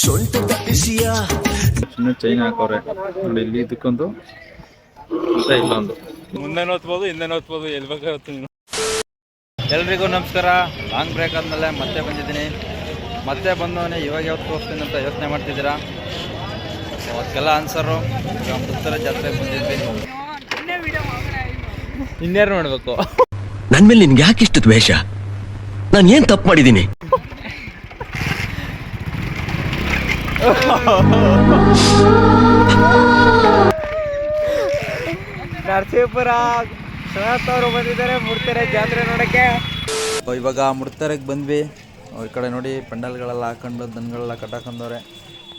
ಸೊಂಟದ ಬಿಸಿಯ ಸುಮ್ಮನೆ ಚೈನ್ ಹಾಕವ್ರೆ ನೋಡಿ ಇಲ್ಲಿ ಇದಕ್ಕೊಂದು ಇಲ್ಲೊಂದು ಮುಂದೆ ಓದ್ಬೋದು ಹಿಂದೆ ಓದ್ಬೋದು ಎಲ್ಲಿ ಬೇಕಾಗುತ್ತೆ ನೀನು. ಎಲ್ರಿಗೂ ನಮಸ್ಕಾರ. ಲಾಂಗ್ ಬ್ರೇಕ್ ಆದಮೇಲೆ ಮತ್ತೆ ಬಂದಿದ್ದೀನಿ. ಮತ್ತೆ ಬಂದವನೇ ಇವಾಗ ಯಾವತ್ತು ತೋರಿಸ್ತೀನಿ ಅಂತ ಯೋಚನೆ ಮಾಡ್ತಿದ್ದೀರಾ? ಅದಕ್ಕೆಲ್ಲ ಆನ್ಸರು ಉತ್ತರ ಜಾತ್ರೆ ಬಂದಿದ್ದೀನಿ ಬಂದಿದ್ವಿ. ಇನ್ಯಾರು ನೋಡ್ಬೇಕು. ನನ್ನ ಮೇಲೆ ನಿನ್ಗೆ ಯಾಕೆ ಇಷ್ಟು ದ್ವೇಷ? ನಾನು ಏನು ತಪ್ಪು ಮಾಡಿದ್ದೀನಿ? ನರಸೀಪುರ ಅವರು ಬಂದಿದ್ದಾರೆ ಮುಡ್ತಾರೆ ಜಾತ್ರೆ ನೋಡಕ್ಕೆ. ಇವಾಗ ಮುಡ್ತಾರೆಗೆ ಬಂದ್ವಿ. ಅವ್ರ ಕಡೆ ನೋಡಿ ಪೆಂಡಲ್ಗಳೆಲ್ಲ ಹಾಕೊಂಡು ದನಗಳೆಲ್ಲ ಕಟ್ಟಾಕೊಂಡವ್ರೆ.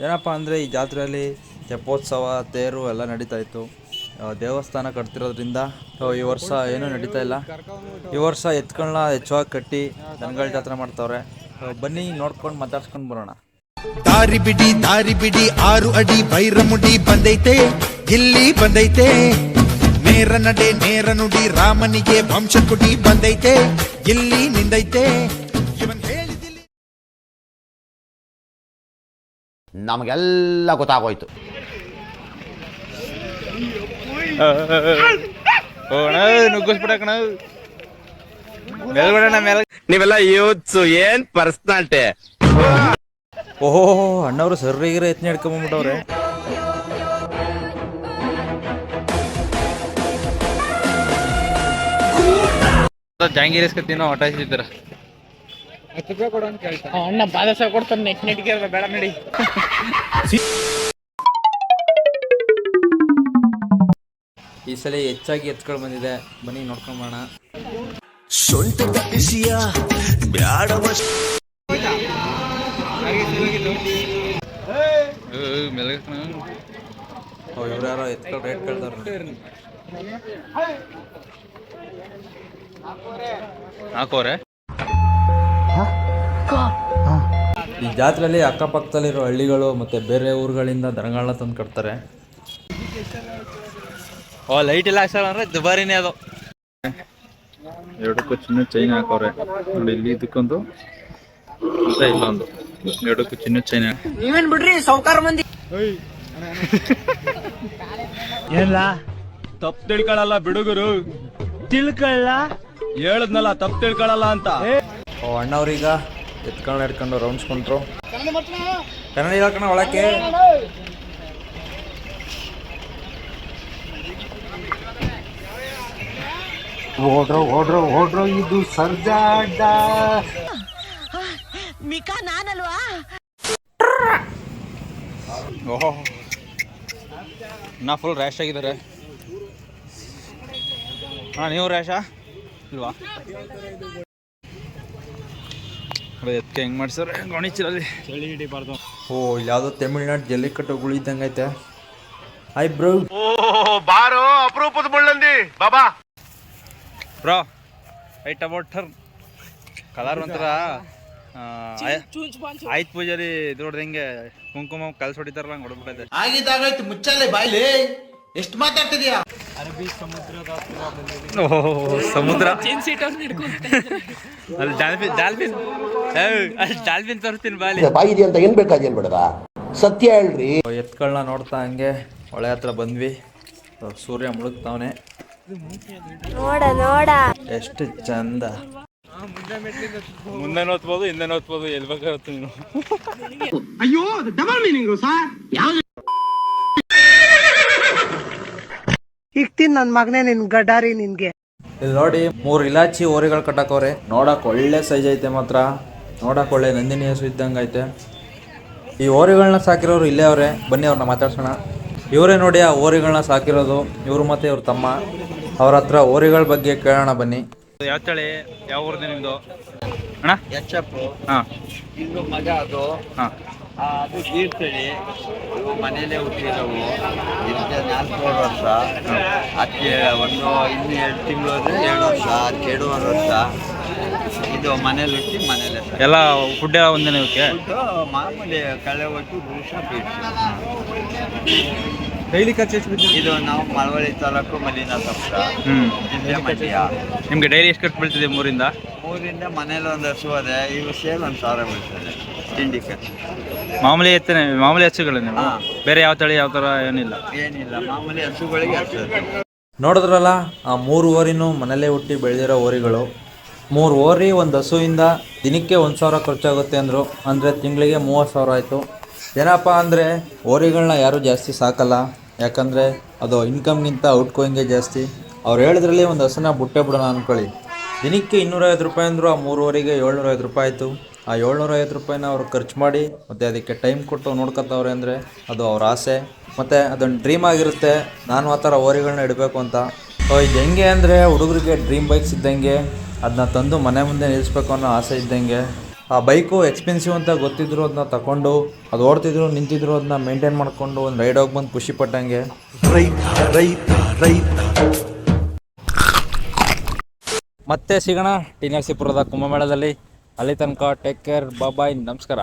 ಏನಪ್ಪ ಅಂದರೆ ಈ ಜಾತ್ರೆಯಲ್ಲಿ ತೆಪ್ಪೋತ್ಸವ ತೇರು ಎಲ್ಲ ನಡೀತಾ ಇತ್ತು. ದೇವಸ್ಥಾನ ಕಟ್ತಿರೋದ್ರಿಂದ ಈ ವರ್ಷ ಏನೂ ನಡೀತಾ ಇಲ್ಲ. ಈ ವರ್ಷ ಎತ್ಕೊಂಡ್ಲ ಹೆಚ್ಚುವಾಗಿ ಕಟ್ಟಿ ದನಗಳ ಜಾತ್ರೆ ಮಾಡ್ತವ್ರೆ. ಬನ್ನಿ ನೋಡ್ಕೊಂಡು ಮಾತಾಡ್ಸ್ಕೊಂಡು ಬರೋಣ. ದಾರಿ ಬಿಡಿ ದಾರಿ ಬಿಡಿ ಆರು ಅಡಿ ಬೈರಮುಡಿ ಬಂದೈತೆ ಇಲ್ಲಿ ಬಂದೈತೆ. ನೇರ ನಡೆ ನೇರ ನುಡಿ ರಾಮನಿಗೆ ವಂಶ ಕುಡಿ ಬಂದೈತೆ ಇಲ್ಲಿ ನಿಂದೈತೆ. ನಮಗೆಲ್ಲ ಗೊತ್ತಾಗೋಯ್ತು. ನುಗ್ಗಿಸ್ಬಿಡಕಣ ಮೇಲ್ಗಡೆ ನೀವೆಲ್ಲ ಯೂತ್ಸು ಏನ್ ಪರ್ಸನಾಲಿಟಿ ಓಹೋ ಅಣ್ಣವರು ಸರ್ರಿಗಿರ ಎತ್ನ ಹಿಡ್ಕೊಂಬಂದ್ಬಿಟ್ಟವ್ರೆ. ಜಾಂಗೀರ್ ಅಂತ ಹೊಟಾಯಿಸಿದ್ದೀರ ಅಣ್ಣ ಬಾದಸ ಕೊಡ್ತಾನೆ ನೆಟ್ ನೆಟ್ಗೆ ಬೇಡ ನಡಿ. ಈ ಸಲ ಹೆಚ್ಚಾಗಿ ಎತ್ಕೊಂಡು ಬಂದಿದೆ. ಬನ್ನಿ ನೋಡ್ಕೊಂಡ್ ಬರೋಣ ಸೊಂಟದ ಬಿಸಿಯ ಬ್ಯಾಡವ ಓ ಇವ್ರು ಯಾರೋ ಎತ್ಕೊಂಡು ರೇಟ್ ಕೇಳ್ತಾರ ಹಾಕೋರೆ? ಈ ಜಾತ್ರೆಯಲ್ಲಿ ಅಕ್ಕಪಕ್ಕದಲ್ಲಿರೋ ಹಳ್ಳಿಗಳು ಮತ್ತೆ ಬೇರೆ ಊರುಗಳಿಂದ ದನಗಳನ್ನ ತಂದು ಕಟ್ತಾರೆ. ಓ ಲೈಟ್ ಎಲ್ಲ ಹಾಕ್ಸಲ್ಲ ಅಂದ್ರೆ ದುಬಾರಿನೇ ಅದು. ಎರಡಕ್ಕೂ ಚಿನ್ನ ಚೈನ್ ಹಾಕೋರೆ. ನೋಡಿ ಇಲ್ಲಿ ಇದಕ್ಕೊಂದು ಇಲ್ಲೊಂದು. ಎರಡಕ್ಕೂ ಚಿನ್ನ ಚೈನ್ ನೀವೇನ್ ಬಿಡ್ರಿ ಸೌಕಾರ ಮಂದಿ. ತಪ್ಪು ತಿಳ್ಕೊಳಲ್ಲ ಬಿಡುಗರು. ತಿಳ್ಕೊಳ್ಳ? ಹೇಳದ್ನಲ್ಲ ತಪ್ಪು ತಿಳ್ಕೊಳಲ್ಲ ಅಂತ. ಓ ಅಣ್ಣವ್ರೀಗ ಎತ್ಕೊಂಡು ಹಿಡ್ಕೊಂಡು ರೌಂಡ್ಸ್ಕೊಂಡ್ರು ಕನ್ನಡ ಕಣ ಒಳಕ್ಕೆ. ಓಡ್ರೋ ಓಡ್ರೋ ಓಡ್ರೋ ಇದು ಸರ್ಜಾಡ ಮಿಕಾ ನಾನಲ್ವಾ? ಓಹೋ. ನಾ ಫುಲ್ ರ್ಯಾಶ್ ಆಗಿದ್ದಾರೆ. ಹಾಂ ನೀವು ರ್ಯಾಶಾ ಇಲ್ವಾ? ಎತ್ಕೆ ಹೆಂಗೆ ಮಾಡ್ಸವ್ರೆ ಗೋಣಿಚೀರಲ್ಲಿ ಚಳಿ ಹಿಡಿಬಾರ್ದು. ಓ ಇಲ್ಲಿ ಯಾವುದೋ ತಮಿಳ್ನಾಡು ಜಲ್ಲಿಕಟ್ಟು ಗುಳಿ ಇದ್ದಂಗೆ ಐತೆ. ಐ ಬ್ರೋ ಬಾರೋ ಅಪರೂಪದ ಮುಳ್ಳಂದಿ. ಬಾಬಾ. ಬ್ರೋ ಐಟ್ ಅಬೌಟ್ ಟರ್ನ್ ಕಲರ್ ಒಂಥರ ಆಯ್ತ್ ಪೂಜಾರಿ ಇದು ಹೊಡ್ದಂಗೆ ಕುಂಕುಮ ಕಲ್ಸ್ ಹೊಡಿತಾರಲ್ಲ ಹಂಗೆ ಹೊಡ್ಬಿಟ್ಟೈತೆ. ಆಗಿದ್ದಾಗಾಯ್ತು ಮುಚ್ಚಾಲೆ ಬಾಯ್ಲಿ. ಎಷ್ಟು ಮಾತಾಡ್ತಿದ್ಯಾ? ಸಮುದ್ರ. ಅಲ್ಲಿ ಡಾಲ್ಫಿನ್ ಡಾಲ್ಫಿನ್. ಅಲ್ಲಿ ಡಾಲ್ಫಿನ್ ತೋರಿಸ್ತೀನಿ ಬಾಲಿ ಬಾಯಿದೆ ಅಂತ ಏನ್ ಬೇಕಾದೇನ್ ಬಿಡದ ಸತ್ಯ ಹೇಳ್ರಿ. ಎತ್ಗಳನ್ನ ನೋಡ್ತಾ ಹಂಗೆ ಹೊಳೆ ಹತ್ರ ಬಂದ್ವಿ. ಸೂರ್ಯ ಮುಳುಗ್ತಾವನೆ. ನೋಡ ನೋಡ. ಎಷ್ಟು ಚಂದ. ಮುಂದೆ ಓದ್ಬೋದು ಹಿಂದೆ ಓದ್ಬೋದು ಎಲ್ಲಿ ಬೇಕಾಗುತ್ತೆ ನೀನು. ಇಕ್ತೀನಿ ನನ್ ಮಗನೇ ನಿನ್ ಗಡಾರಿ ನಿನ್ಗೆ. ಇಲ್ಲಿ ನೋಡಿ ಮೂರು ಇಲಾಚಿ ಓರಿಗಳು ಕಟ್ಟಾಕವ್ರೆ. ನೋಡಕ್ ಒಳ್ಳೆ ಸೈಜ್ ಐತೆ ಮಾತ್ರ. ನೋಡಕ್ ಒಳ್ಳೆ ನಂದಿನಿ ಹೆಸರು ಇದ್ದಂಗೆ ಐತೆ. ಈ ಓರಿಗಳನ್ನ ಸಾಕಿರೋರು ಇಲ್ಲೇ ಅವ್ರೆ. ಬನ್ನಿ ಅವ್ರನ್ನ ಮಾತಾಡ್ಸೋಣ. ಇವರೇ ನೋಡಿ ಆ ಓರಿಗಳನ್ನ ಸಾಕಿರೋದು. ಇವ್ರು ಮತ್ತೆ ಇವ್ರ ತಮ್ಮ. ಅವ್ರ ಹತ್ರ ಓರಿಗಳ ಬಗ್ಗೆ ಕೇಳೋಣ ಬನ್ನಿ. ಯಾವ ತಳಿ ಯಾವ ಊರ್ದು ನಿಮ್ದು? ಅಣ್ಣ? ಎಚ್ ಎಫ್ ಹಾಂ. ಇನ್ನು ಮಗ ಅದು. ಹಾಂ. ಅದು ಗೀರ್ತಳಿ ಇವು ಮನೇಲೆ ಹುಟ್ಟಿದವು. ಇದಕ್ಕೆ ನಾಲ್ಕೂವರೆ ವರ್ಷ. ಅದಕ್ಕೆ ಒಂದು ಇನ್ನು ಎರಡು ತಿಂಗಳು ಅಂದರೆ ಎರಡು ವರ್ಷ ಅದಕ್ಕೆ ಎರಡೂವರೆ ವರ್ಷ. ಇದು ಮನೇಲಿ ಹುಟ್ಟಿ ಮನೇಲೆ ಸಾಕು. ಎಲ್ಲ ಫುಡ್ ಎಲ್ಲ ಒಂದೇ ಇವಕ್ಕೆ? ಮಾಮೂಲಿ ಕಳೆ ಒಟ್ಟು ವೃಷ ಬೀಡ್ಸು. ಡೈಲಿ ಖರ್ಚು ಎಷ್ಟು ಇದು ನಾವು ಮಳವಳ್ಳಿ ತಾಲೂಕು ಮಲ್ಲಿನಾಥಪುರ ಹ್ಞೂ ಜಿಲ್ಲೆ ಮಂಡ್ಯ. ನಿಮ್ಗೆ ಡೈಲಿ ಎಷ್ಟು ಖರ್ಚು ಬೀಳ್ತಿದೆ ಮೂರಿಂದ? ಮೂರಿಂದ ಮನೇಲಿ ಒಂದು ಹಸು ಅದೇ ಇವು ಸೇಲ್ ಒಂದು ಸಾವಿರ ಬೀಳ್ತದೆ ತಿಂಡಿ ಖರ್ಚು. ಮಾಮೂಲಿ ಎತ್ತನೆ ಮಾಮೂಲಿ ಹಸುಗಳು ನೀವು? ಹಾ. ಬೇರೆ ಯಾವ ತಳಿ ಯಾವ ಥರ ಏನಿಲ್ಲ? ಏನಿಲ್ಲ ಮಾಮೂಲಿ ಹಸುಗಳಿಗೆ ಹಚ್ಚೋದು. ನೋಡಿದ್ರಲ್ಲ ಆ ಮೂರು ಓರಿನೂ ಮನೇಲೇ ಹುಟ್ಟಿ ಬೆಳೆದಿರೋ ಓರಿಗಳು. ಮೂರು ಓರಿ ಒಂದು ಹಸುವಿಂದ ದಿನಕ್ಕೆ ಒಂದು ಸಾವಿರ ಖರ್ಚಾಗುತ್ತೆ ಅಂದರು. ಅಂದರೆ ತಿಂಗಳಿಗೆ ಮೂವತ್ತು ಸಾವಿರ ಆಯಿತು. ಏನಪ್ಪ ಅಂದರೆ ಹೋರಿಗಳನ್ನ ಯಾರೂ ಜಾಸ್ತಿ ಸಾಕಲ್ಲ. ಯಾಕಂದರೆ ಅದು ಇನ್ಕಮ್ಗಿಂತ ಔಟ್ ಗೋಯಿಂಗೇ ಜಾಸ್ತಿ. ಅವ್ರು ಹೇಳಿದ್ರಲ್ಲಿ ಒಂದು ಹಸುನ ಬುಟ್ಟೆ ಬಿಡೋಣ ಅಂದ್ಕೊಳ್ಳಿ ದಿನಕ್ಕೆ ಇನ್ನೂರೈವತ್ತು ರೂಪಾಯಿ ಅಂದರು ಆ ಮೂರುವರೆಗೆ ಏಳ್ನೂರೈವತ್ತು ರೂಪಾಯಿ ಆಯಿತು. ಆ ಏಳ್ನೂರೈವತ್ತು ರೂಪಾಯಿನ ಅವರು ಖರ್ಚು ಮಾಡಿ ಮತ್ತು ಅದಕ್ಕೆ ಟೈಮ್ ಕೊಟ್ಟು ನೋಡ್ಕೊತವ್ರೆ ಅಂದರೆ ಅದು ಅವ್ರ ಆಸೆ. ಮತ್ತು ಅದೊಂದು ಡ್ರೀಮ್ ಆಗಿರುತ್ತೆ. ನಾನು ಆ ಥರ ಓರಿಗಳನ್ನ ಇಡಬೇಕು ಅಂತ. ಸೊ ಇದು ಹೆಂಗೆ ಅಂದರೆ ಹುಡುಗರಿಗೆ ಡ್ರೀಮ್ ಬೈಕ್ಸ್ ಇದ್ದಂಗೆ ಅದನ್ನ ತಂದು ಮನೆ ಮುಂದೆ ನಿಲ್ಲಿಸ್ಬೇಕು ಅನ್ನೋ ಆಸೆ ಇದ್ದಂಗೆ. ಆ ಬೈಕು ಎಕ್ಸ್ಪೆನ್ಸಿವ್ ಅಂತ ಗೊತ್ತಿದ್ರು ಅದನ್ನ ತಗೊಂಡು ಅದು ಓಡ್ತಿದ್ರು, ನಿಂತಿದ್ರು ಅದನ್ನ ಮೇಂಟೈನ್ ಮಾಡಿಕೊಂಡು ಒಂದು ರೈಡ್ ಹೋಗಿ ಬಂದು ಖುಷಿ ಪಟ್ಟಂಗೆ. ಮತ್ತೆ ಸಿಗೋಣ, ಟಿ ಕುಂಭಮೇಳದಲ್ಲಿ. ಅಲ್ಲಿ ತನಕ ಟೇಕ್ ಕೇರ್ ಬಾಯ್ ನಮಸ್ಕಾರ.